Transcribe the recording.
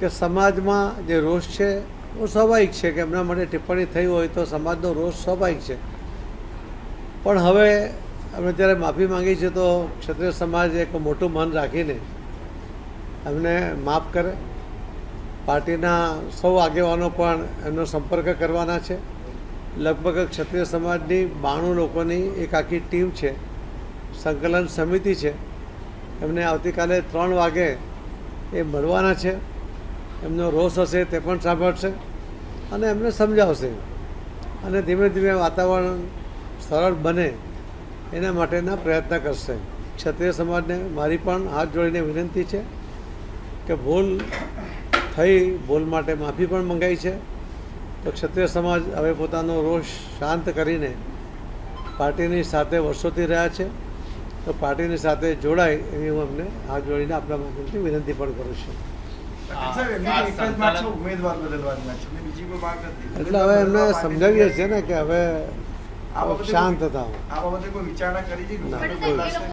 કે સમાજમાં જે રોષ છે એ સ્વાભાવિક છે કે એમના માટે ટિપ્પણી થઈ હોય તો સમાજનો રોષ સ્વાભાવિક છે. પણ હવે અમે જ્યારે માફી માંગી છે તો ક્ષત્રિય સમાજ એક મોટું મન રાખીને એમને માફ કરે. પાર્ટીના સૌ આગેવાનો પણ એમનો સંપર્ક કરવાના છે. લગભગ ક્ષત્રિય સમાજની બાણું લોકોની એક આખી ટીમ છે. સંકલન સમિતિ છે. એમને આવતીકાલે ત્રણ વાગે એ મળવાના છે. એમનો રોષ હશે તે પણ સાંભળશે અને એમને સમજાવશે. અને ધીમે ધીમે વાતાવરણ સરળ બને એના માટેના પ્રયત્ન કરશે. ક્ષત્રિય સમાજને મારી પણ હાથ જોડીને વિનંતી છે કે ભૂલ થઈ, ભૂલ માટે માફી પણ મંગાઈ છે. તો ક્ષત્રિય સમાજ હવે પોતાનો રોષ શાંત કરીને પાર્ટીની સાથે વર્ષોથી રહ્યા છે. તો પાર્ટીની સાથે જોડાય એવી હું અમને હાથ જોડીને આપણા માધ્યમથી વિનંતી પણ કરું છું. એટલે હવે એમને સમજાવીએ છીએ ને કે હવે શાંત હતા આ બાબતે કોઈ વિચારણા કરી